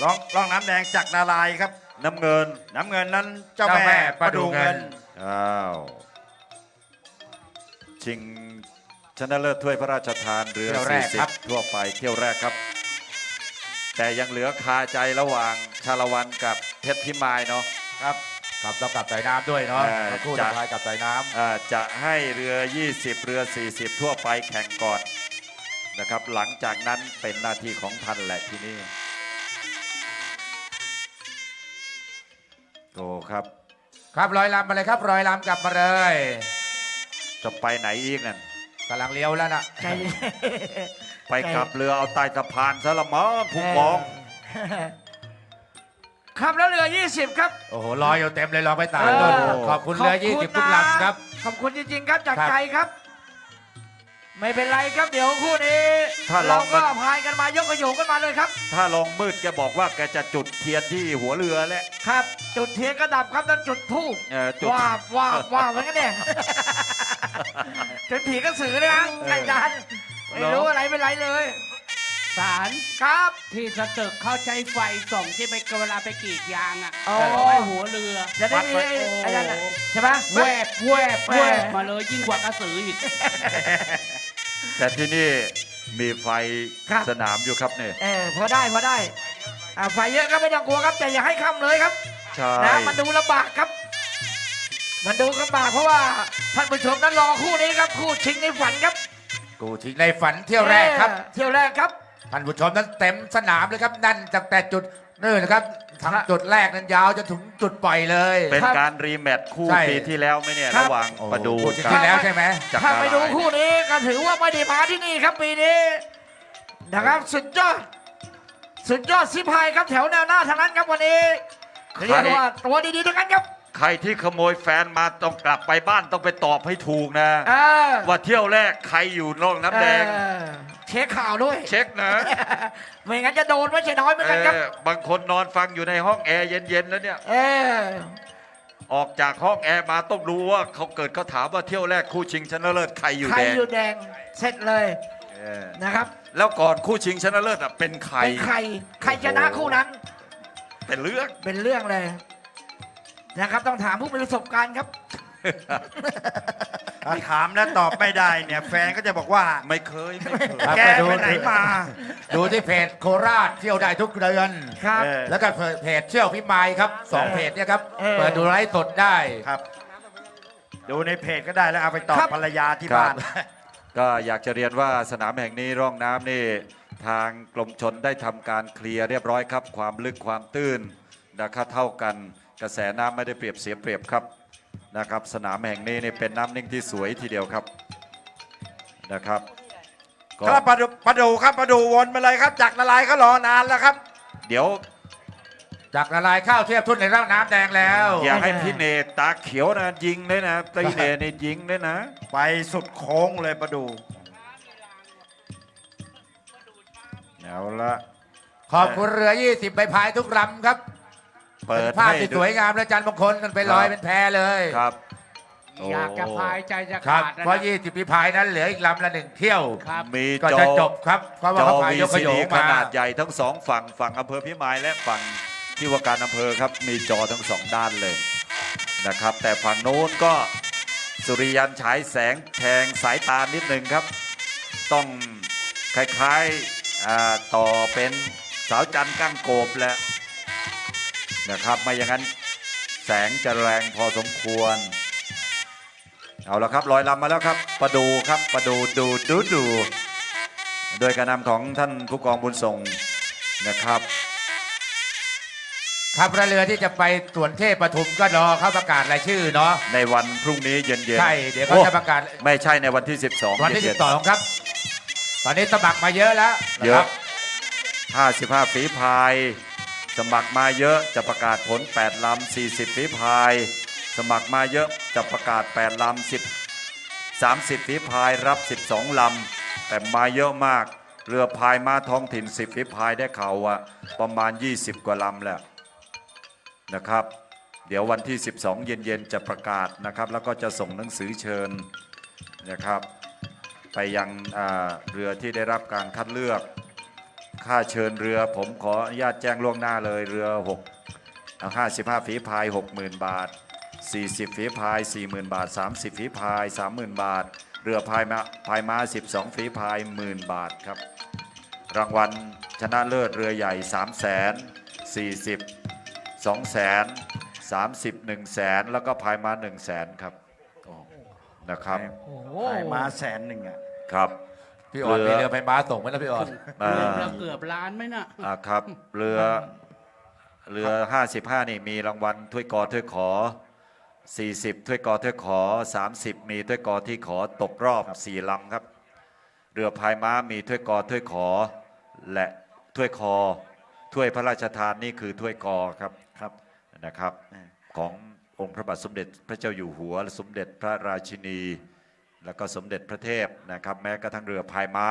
ล่องล่องน้ำแดงจากนารายณ์ครับ น้ำเงินน้ำเงินนั้นเจ้าเจ้าแม่แม่ประดูเงิน อ้าวชิงชนะเลิศถ้วยพระราชทานเรือเที่ยวแรกครับ40ทั่วไปเที่ยวแรกครับ แต่ยังเหลือคาใจระหว่างชาละวันกับเพชรพิมายเนาะ ครับครับต้องกลับสายน้ำด้วยเนาะเออคู่จะ สุดท้ายกลับสายน้ำอ่าจะให้เรือ 20 เรือ 40 ทั่วไปแข่งก่อนนะครับ หลังจากนั้นเป็นหน้าที่ของท่านแหละที่นี่ โตครับ ครับร้อยลำมาเลยครับร้อยลำกลับมาเลยจะไปไหนอีกนั่นกำลังเลี้ยวแล้วนะใจเย็น ไปกลับเรือเอาใต้สะพานซะละมั้งผู้กอง ครับแล้วเรือ 20 ครับ โอ้โหรออยู่เต็มเลยรอไปตามเออต้นขอบคุณเรือยี่สิบทุกลำครับ ขอบคุณจริงๆครับจากครับ ใจครับ ไม่เป็นไรครับเดี๋ยวคู่นี้ถ้าลเราองก็มัน พายกันมายกกระโยงกันมาเลยครับ ถ้าลองมืดแกบอกว่าแกจะจุดเทียนที่หัวเรือแหละครับ จุดเทียนก็ดับครับแล้วจุดธูปเออจุดว่าบว่าบว่าบเหมือนกันเนี่ยจนผีกระสือเลยนะอาจารย์ไม่รู้อะไรเป็นไรเลย สารครับที่สตึกเขาใช้ไฟส่องที่ไปเวลาไปกรีดยางอะอ๋อเอาไว้หัวเรือจะได้มีวัว้ไอ้นั่นน่ะโอ้ใช่ไหมแวบแวบแวแวบบมาเลยยิ่งกว่ากระสืออีก แต่ที่นี่มีไฟครับ สนามอยู่ครับเนี่ยเออพอได้พอได้อ่าไฟเยอะก็ไม่ต้องกลัวครับแต่อย่าให้ค่ำเลยครับใช่นะมันดูลำบากครับ มันดูลำบากเพราะว่าท่านผู้ชมนั้นรอคู่นี้ครับคู่ชิงในฝันครับกูทิ้งในฝันเที่ยวแรกครับ เออเที่ยวแรกครับ ท่านผู้ชมนั้นเต็มสนามเลยครับนั่นตั้งแต่จุดนี่นะครับทั้งครับจุดแรกนั้นยาวจนถึงจุดปล่อยเลย เป็นครับการรีแมตช์คู่ใช่ ปีที่แล้วไหมเนี่ย ครับ ระหว่างโอ้ประดูพูดกัที่บแล้วใช่ไหมจากถ้าไปดูนารายณ์คู่นี้ก็ถือว่าไม่ได้มาที่นี่ครับปีนี้นะครับสุดยอด สุดยอดสิพายครับแถวแนวหน้าทางนั้นครับวันนี้เรียกว่าตัวดีๆทั้งนั้นครับใครที่ขโมยแฟนมาต้องกลับไปบ้านต้องไปตอบให้ถูกนะ เออว่าเที่ยวแรกใครอยู่นอกน้ำแดง เออ เช็คข่าวด้วย เช็คนะ ไม่งั้นจะโดนไม่ใช่น้อยเหมือนกันครับ เออบางคนนอนฟังอยู่ในห้องแอร์เย็นๆแล้วเนี่ย เออ ออกจากห้องแอร์มาต้องรู้ว่าเขาเกิดเขาถามว่าเที่ยวแรกคู่ชิงชนะเลิศใครอยู่ใครแดงอยู่แดงเสร็จเลยเออนะครับ แล้วก่อนคู่ชิงชนะเลิศอะเป็นใคร เป็นใคร ใครชนะคู่นั้น เป็นเรื่อง เป็นเรื่องเลยนะครับ ต้องถามผู้มีประสบการณ์ครับ ถ้าถามแล้วตอบไม่ได้เนี่ย แฟนก็จะบอกว่า ไม่เคยไม่เคย ครับแกไปดู ไปไหนมา ดูที่เพจโคราชเที่ยวได้ทุกเดือนครับ เออแล้วก็เพจเที่ยวพิมายครับสองเพจเนี่ยครับ เออ เปิดดูไลฟ์สดได้ ครับ ดูในเพจก็ได้แล้วเอาไปตอบครับ ภรรยาที่ครับบ้านก็อยากจะเรียนว่าสนามแห่งนี้ร่องน้ำนี่ทางกรมชนได้ทำการเคลียร์เรียบร้อยครับ ความลึกความตื้นนะครับเท่ากันกระแสน้ำไม่ได้เปรียบเสียเปรียบครับ นะครับ สนามแห่งนี้นี่เป็นน้ำนิ่งที่สวยทีเดียวครับนะครับก็ครับประดูประดูครับประดูวนมาเลยครับจากนารายณ์เขารอนานแล้วครับ เดี๋ยวจากละลายข้าวเทียบทุนในร่างน้ำแดงแล้วอย่าให้พี่เนตตาเขียวนะยิงเลยนะพี่เนตนี่ยิงเลยนะ ไปสุดโค้งเลยประดูเอาละขอบคุณเรือ 20 ใบพายทุกลำครับ เปิเป็ดนภาพให้ที่ดู สวยงามและจันทร์มงคลกันไปลอยครับ เป็นแพเลยครับ อยากจะพายใจจะครับ ขาดนะเพราะนะ20ปีพายนั้นเหลืออีกลำละหนึ่งเที่ยว ครับ มีก็จอจะจบครับเพราะว่าจอเขาพายวียกขซียดีงขมา นาดใหญ่ทั้งสองฝั่งฝั่งอำเภอพิมายและฝั่งที่ว่าการอำเภอครับ มีจอทั้งสองด้านเลยนะครับ แต่ฝั่งโน้นก็สุริยันฉายแสงแทงสายตานิดหนึ่งครับ ต้องคล้ายๆอ่าต่อเป็นสาวจันทร์ก้างโกบแล้ว นะครับ ไม่อย่างนั้นแสงจะแรงพอสมควร เอาละครับลอยลำมาแล้วครับ ประดูครับประดูดูดูดูโดยการนำของท่านผู้กองบุญส่งนะครับ ครับเรือที่จะไปสวนเทพปทุมก็รอเขาประกาศรายชื่อเนาะในวันพรุ่งนี้เย็นๆใช่เดี๋ยวเขาจะประกาศไม่ใช่ในวันที่ 12วันที่เย็น12ครับ ตอนนี้สมัครมาเยอะแล้วนเยคอะรับ 55ฝีพาย สมัครมาเยอะจะประกาศผล 8 ลำ 40ฝีพาย สมัครมาเยอะจะประกาศ 8 ลำ 10 30ฝีพายรับ 12 ลำ แต่มาเยอะมาก เรือพายมาท้องถิ่น 10ฝีพายได้เข่าวว่าประมาณ 20 กว่าลำแหล้วนะครับ เดี๋ยววันที่ 12 เย็นๆจะประกาศนะครับ แล้วก็จะส่งหนังสือเชิญนะครับ ไปยังเรือที่ได้รับการคัดเลือก ค่าเชิญเรือผมขออนุญาตแจ้งล่วงหน้าเลยเรือ6เอา55 ฝีพาย 60,000 บาท 40 ฝีพาย 40,000 บาท 30 ฝีพาย 30,000 บาท เรือพายมาพายม้า12 ฝีพาย 10,000 บาทครับ รางวัลชนะเลิศเรือใหญ่ 3 0 0 0 0 40 2 0 0 0 30 1 0 0 0 0แล้วก็พายม้า1 0 0 0 0 0ครับนะครับ โอ้โหให้มาแสนหนึ่งอะ ครับ พี่ออนเรือมีเรือไฟฟ้าส่งไหมล่ะพี่ออนอ่า เราเกือบล้านไหมน่ะ อ่าครับเรือเรือ 55 นี่มีรางวัลถ้วยกอถ้วยขอ 40 ถ้วยกอถ้วยขอ 30 มีถ้วยกอที่ขอตกรอบ4ลำครับ เรือพายม้ามีถ้วยกอถ้วยขอ และถ้วยคอถ้วยพระราชทานนี่คือถ้วยกอครับครับนะครับ ขององค์พระบาทสมเด็จพระเจ้าอยู่หัวและสมเด็จพระราชินี แล้วก็สมเด็จพระเทพนะครับ แม้กระทั่งเรือพายม้า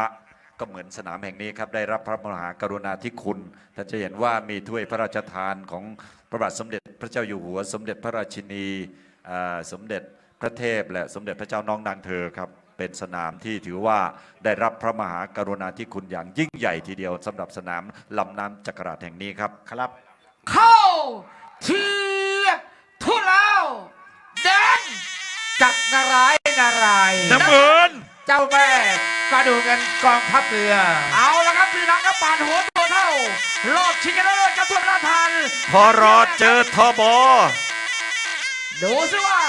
ก็เหมือนสนามแห่งนี้ครับได้รับพระมหากรุณาธิคุณท่านจะเห็นว่ามีถ้วยพระราชทานของพระบาทสมเด็จพระเจ้าอยู่หัว สมเด็จพระราชินีอ่าสมเด็จพระเทพและสมเด็จพระเจ้าน้องนางเธอครับเป็นสนามที่ถือว่าได้รับพระมหากรุณาธิคุณอย่างยิ่งใหญ่ทีเดียวสำหรับสนามลำน้ำจักราชแห่งนี้ครับครับ เข้าเทียบทุเลาแดงจักรนาราย ณ์นารายณ์น้ำเงิน เจ้าแม่กระดูกเงินกองทัพเรือ เอาละครับพี่น้องครับปานหัวตัวเท่ารอบชิงชนะเลิศกับทั่วประทานพอรอเจอทอบอดูซิว่า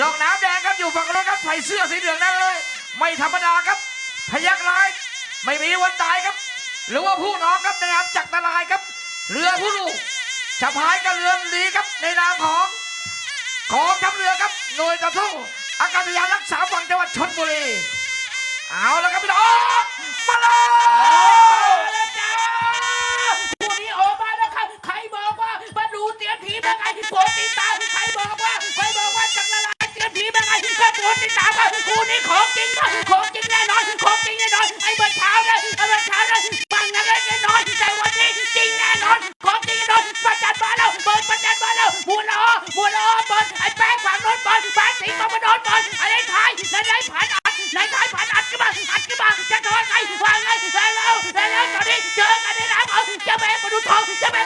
ลองน้ำแดงครับอยู่ฝั่งโน้นครับใส่เสื้อสีเหลืองนั่นเลย ไม่ธรรมดาครับ พยักร้ายไม่มีวันตายครับ หรือว่าผู้น้องครับในนามจักรนารายณ์ครับ เรือผู้ลูกจะพายกับเรือดีครับในนามของกองทัพเรือครับหน่วยต่อสู้ อากาศยานรักษาฝั่งจังหวัดชนบุรี เอาและครับพี่น้องมาเลยคู่นี้ออกมาแล้วครับใครบอกว่ามาดูเตรียมทีมยังไงโปรดติดตามใครบอกว่าใครบอกว่าจักรละลายเตรียมทีมยังไงก็โปรดติดตามว่าคู่นี้ของจริงนะของจริงแน่นอน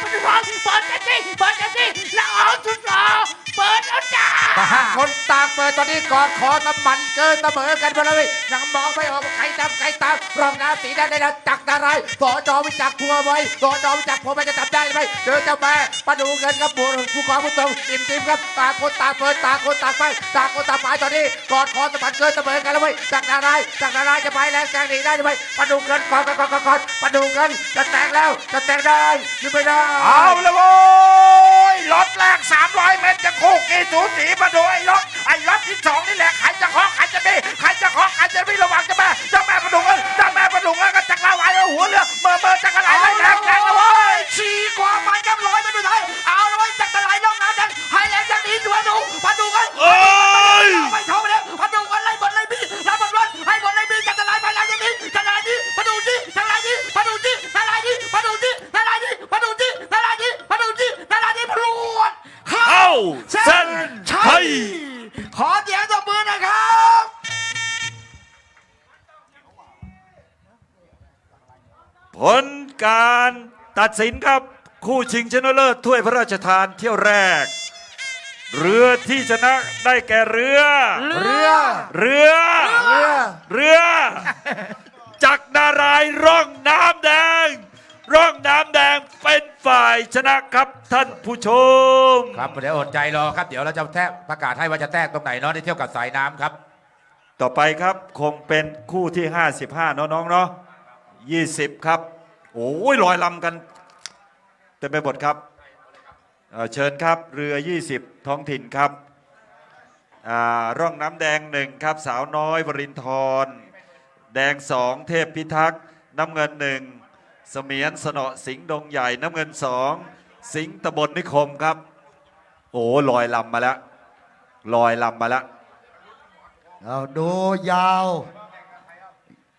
องเจ้ ปิดตอนนี้กอดคอน้ำมันเกินเสมอกันไปเลยยังมองไม่ออกใครดำใครตามรองน้ำสีแดงได้แล้วจักรนารายสอจอวิจักรพัวไว้สอจอวิจักรพัวไปจะจับได้ไหมเจอเจ้าแม่มาดูเงินครับผู้ผู้กองผู้ตรงทีมทีมครับต่างคนต่างเปิดต่างคนต่างไปต่างคนต่างไปตอนนี้กอดคอน้ำมันเกินเสมอกันแล้วเว้ยจักรนารายจักรนารายจะไปแรงแซงหนีได้ไหมมาดูเงินกอนก่อนก่อนก่อนมาดูเงินจะแตกแล้วจะแตกได้หรือไม่ได้เอาละโว้ยรถแรก300 เมตรจะคู่กี่สูสีมาดูไอ้ร ถไอ้รถที่สองนี่แหละใครจะเคาะใครจะมีใครจะเคาะใครจะมีระวังเจ้าแม่เจ้าแม่ประดุงเงินเจ้าแม่ประดุงเงินก็จักรวาลเอาหัวเรือเมื่อเมื่อจักรไหลเอาไล่แรแล้วงแรงนะเว้ยชี้กว่ามันครับร้อยมาดูไทยเอาแล้วไว้จักรไหลล่องน้ำแดงให้แรงจากนี้ดูดูมาดูกันเอ้ยไม่เท่าไปแล้วมาดูกันไล่บอลไล่บี้ไล่บอลบอลให้บอลไล่บี้จักรไหลไปแล้วอย่างนี้จักรไหลนี้มาดูสิจักรไหลนี้มาดูสิจักรไหลนี้มาดูสิจักรไหลนี้มาดูสิจักรไหลนี้มาดูสิจักรไหลนี้พลวดเข้าเส้นชัย ขอเสียงตบมือหนะครับ ผลการตัดสินครับ คู่ชิงชนะเลิศถ้วยพระราชทานเที่ยวแรก เรือที่ชนะได้แก่เรือ เรือ เรือ เรือ เรือจักรนารายณ์ร่องน้ำแดง ร่องน้ำแดงเป็น ฝ่ายชนะครับท่านผู้ชม ครับเดี๋ยวอดใจรอครับ เดี๋ยวเราจะแทกประกาศให้ว่าจะแทกตรงไหนเนาะที่เที่ยวกับสายน้ำครับ ต่อไปครับคงเป็นคู่ที่ 55เนาะน้องเนาะ20 ครับ โอ้ยลอยลำกันเต็มไปหมดครับเอ่อเชิญครับเรือ 20 ท้องถิ่นครับอ่าร่องน้ำแดงหนึ่งครับ สาวน้อยวรินทรแดงสองเทพพิทักษ์น้ำเงินหนึ่งเสมียนสนอสิงห์ดงใหญ่น้ำเงินสองสิงห์ตำบลนิคมครับ โอ้ลอยลำมาแล้วลอยลำมาแล้วเอาดูยาว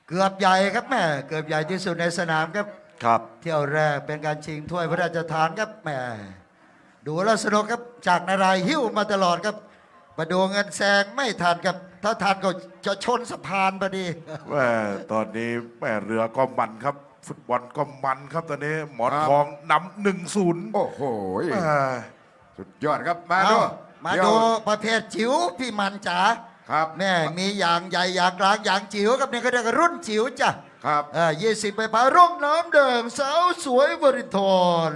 เกือบใหญ่ครับแม่เกือบใหญ่ที่สุดในสนามครับครับ เที่ยวแรกเป็นการชิงถ้วยพระราชทานครับแม่ดูแล้วสนุกครับจากนารายณ์หิ้วมาตลอดครับมาดูเงินแซงไม่ทันครับ ถ้าทันก็จะชนสะพานพอดีแม่ตอนนี้แม่เรือก็มันครับ ฟุตบอลก็มันครับตอนนี้หมอนครับทองนำหนึ่งศูนย์โอ้โหสุดยอดครับมาดูเอ้ามาเยวดูประเภทจิ๋วพี่มันจ๋าครับแม่มีอย่างใหญ่อย่างกลางอย่างจิ๋วครับนี่ก็เรียกว่ารุ่นจิ๋วจ้ะครับเอ่ายี่สิบไปพาร่องน้ำแดงสาวสวยบริทร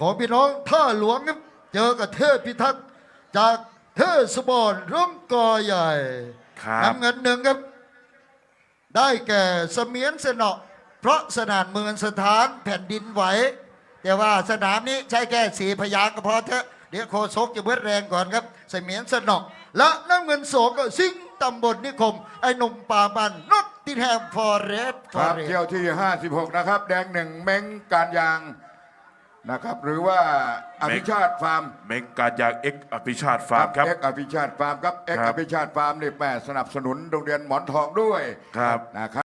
ของพี่น้องท่าหลวงครับเจอกับเทพพิทักษ์จากเทศบาลร่มกอใหญ่ครับน้ำเงินหนึ่งครับ ได้แก่เสมียนสนอ เพราะสนานเมืองสถานแผ่นดินไหว แต่ว่าสนามนี้ใช้แค่สีพยางค์ก็พอเถอะเดี๋ยวโคศกจะเบิดแรงก่อนครับเสมียนสนอและน้ำเงินโสงก็ซิงห์ตำบลนิคม ไอ้หนุ่มป่ามันนกติแฮมฟอเรสต์ครับเที่ยวที่ 56 นะครับ แดงหนึ่งเม้งการยางนะครับ หรือว่าอภิชาติฟาร์มเมงการยางเอ็กอภิชาติฟาร์มครับเอ็กอภิชาติฟาร์มครับเอ็กครัอบภิชาติฟาร์มนี่แม่สนับสนุนโรงเรียนหมอนทองด้วยครับนะครับ